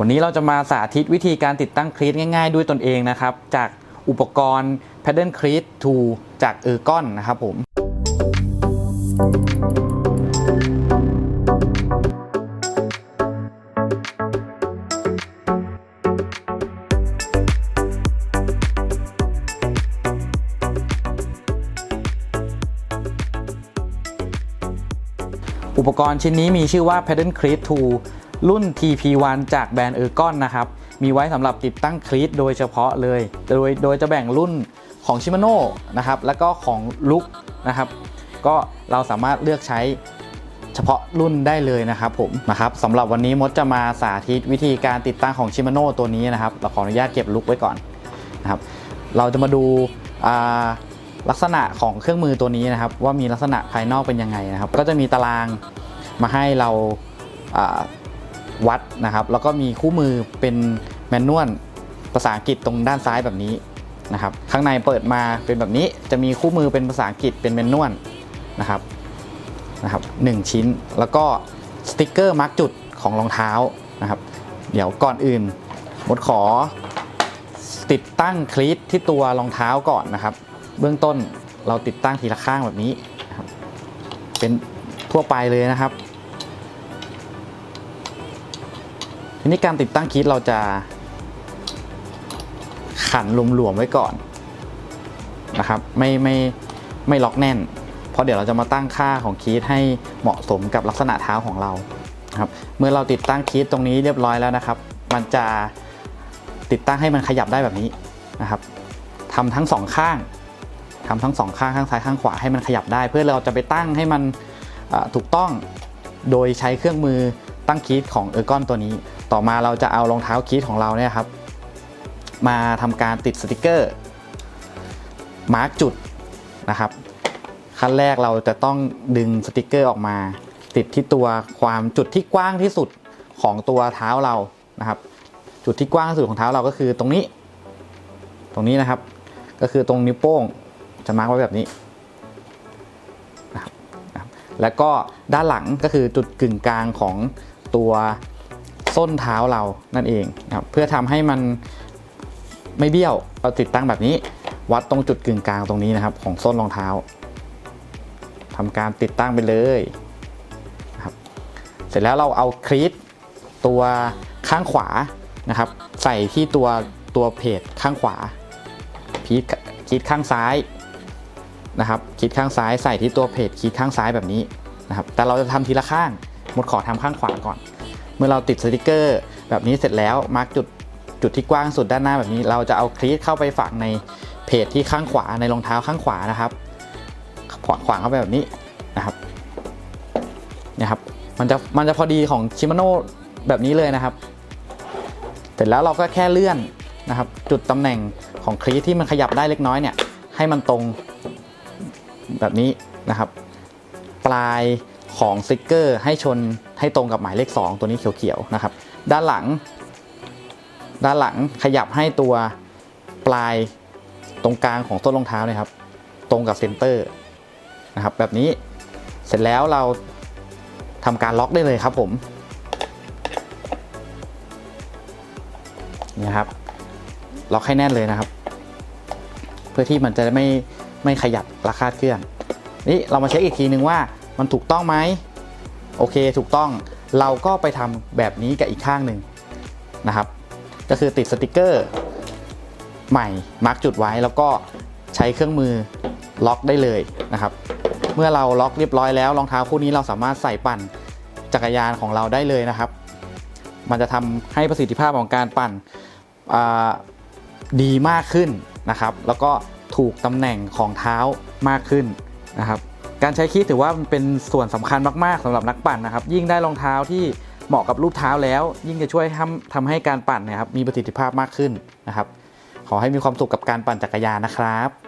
วันนี้เราจะมาสาธิตวิธีการติดตั้งคลีตง่ายๆ ด้วยตนเองนะครับ จากอุปกรณ์ Paddle c l e a t 2 จากเออร์กอนนะครับผม อุปกรณ์ชิ้นนี้มีชื่อว่า Paddle c l e a t 2 รุ่น TP1 จากแบรนด์เออร์กอนนะครับ มีไว้สำหรับติดตั้งคลีตโดยเฉพาะเลย โดยโดยจะแบ่งรุ่นของ Shimano นะครับ แล้วก็ของลุกนะครับ ก็เราสามารถเลือกใช้เฉพาะรุ่นได้เลยนะครับผมนะครับสำหรับวันนี้มดจะมาสาธิตวิธีการติดตั้งของ Shimano ตัวนี้นะครับ เราขออนุญาตเก็บลุกไว้ก่อนนะครับ เราจะมาดูลักษณะของเครื่องมือตัวนี้นะครับ ว่ามีลักษณะภายนอกเป็นยังไงนะครับ ก็จะมีตารางมาให้เรา วัดนะครับ แล้วก็มีคู่มือเป็นแมนนวลภาษาอังกฤษตรงด้านซ้ายแบบนี้นะครับ ข้างในเปิดมาเป็นแบบนี้จะมีคู่มือเป็นภาษาอังกฤษเป็นแมนนวลนะครับนะครับหนึ่งชิ้น แล้วก็สติกเกอร์มาร์กจุดของรองเท้านะครับ เดี๋ยวก่อนอื่นมดขอติดตั้งคลีตที่ตัวรองเท้าก่อนนะครับ เบื้องต้นเราติดตั้งทีละข้างแบบนี้ เป็นทั่วไปเลยนะครับ ทีนี้การติดตั้งคลีตเราจะขันหลวมๆไว้ก่อนนะครับ ไม่ไม่ไม่ล็อกแน่น เพราะเดี๋ยวเราจะมาตั้งค่าของคีตให้เหมาะสมกับลักษณะเท้าของเรานะครับเมื่อเราติดตั้งคีตตรงนี้เรียบร้อยแล้วนะครับ มันจะติดตั้งให้มันขยับได้แบบนี้นะครับทำทั้งสองข้างทำทั้งสองข้างข้างซ้ายข้างขวาให้มันขยับได้ เพื่อเราจะไปตั้งให้มันถูกต้องโดยใช้เครื่องมือตั้งคีตของเออร์กอนตัวนี้ ต่อมาเราจะเอารองเท้าคีตของเราเนี่ยครับมาทำการติดสติกเกอร์มาร์กจุดนะครับ ขั้นแรกเราจะต้องดึงสติกเกอร์ออกมา ติดที่ตัวความจุดที่กว้างที่สุดของตัวเท้าเรานะครับ จุดที่กว้างที่สุดของเท้าเราก็คือตรงนี้ ตรงนี้นะครับ ก็คือตรงนิ้วโป้งจะมาร์กไว้แบบนี้นะครับนะครับแล้วก็ด้านหลังก็คือจุดกึ่งกลางของตัว ส้นเท้าเรานั่นเองนะครับเพื่อทำให้มันไม่เบี้ยวเราติดตั้งแบบนี้ วัดตรงจุดกึ่งกลางตรงนี้นะครับ ของส้นรองเท้าทำการติดตั้งไปเลยนะครับเสร็จแล้วเราเอาคลีตตัวข้างขวานะครับ ใส่ที่ตัวตัวเพจข้างขวาพีทคลีตข้างซ้ายนะครับคลีตข้างซ้ายใส่ที่ตัวเพจคลีตข้างซ้ายแบบนี้นะครับแต่เราจะทำทีละข้างหมดขอทำข้างขวาก่อน เมื่อเราติดสติกเกอร์ แบบนี้เสร็จแล้วมาร์กจุดจุดที่กว้างสุดด้านหน้าแบบนี้ เราจะเอาคลีตเข้าไปฝังในเพจที่ข้างขวาในรองเท้าข้างขวานะครับขวางขวางเข้าไปแบบนี้นะครับเนี่ยครับมันจะมันจะพอดีของชิมาโน่แบบนี้เลยนะครับ เสร็จแล้วเราก็แค่เลื่อนนะครับ จุดตำแหน่งของคลีตที่มันขยับได้เล็กน้อยเนี่ย ให้มันตรงแบบนี้นะครับ ปลายของสติกเกอร์ให้ชน ให้ตรงกับหมายเลข 2 ตัวนี้เขียวๆนะครับ ด้านหลัง ด้านหลังขยับให้ตัวปลายตรงกลางของต้นรองเท้าเนี่ยครับ ตรงกับเซนเตอร์นะครับ แบบนี้เสร็จแล้วเราทำการล็อกได้เลยครับผมนี่ครับ ล็อกให้แน่นเลยนะครับ เพื่อที่มันจะไม่ไม่ขยับราคาดเคลื่อนนี่เรามาเช็คอีกทีนึงว่ามันถูกต้องไหม โอเคถูกต้องเราก็ไปทำแบบนี้กับอีกข้างหนึ่งนะครับ ก็คือติดสติกเกอร์ใหม่มาร์กจุดไว้แล้วก็ใช้เครื่องมือล็อกได้เลยนะครับ เมื่อเราล็อกเรียบร้อยแล้วรองเท้าคู่นี้เราสามารถใส่ปั่นจักรยานของเราได้เลยนะครับ มันจะทำให้ประสิทธิภาพของการปั่นดีมากขึ้นนะครับ แล้วก็ถูกตำแหน่งของเท้ามากขึ้นนะครับ การใช้คีทถือว่ามันเป็นส่วนสำคัญมากๆสำหรับนักปั่นนะครับ ยิ่งได้รองเท้าที่เหมาะกับรูปเท้าแล้ว ยิ่งจะช่วยทำทำให้การปั่นเนยครับมีประสิทธิภาพมากขึ้นนะครับ ขอให้มีความสุขกับการปั่นจักรยานนะครับ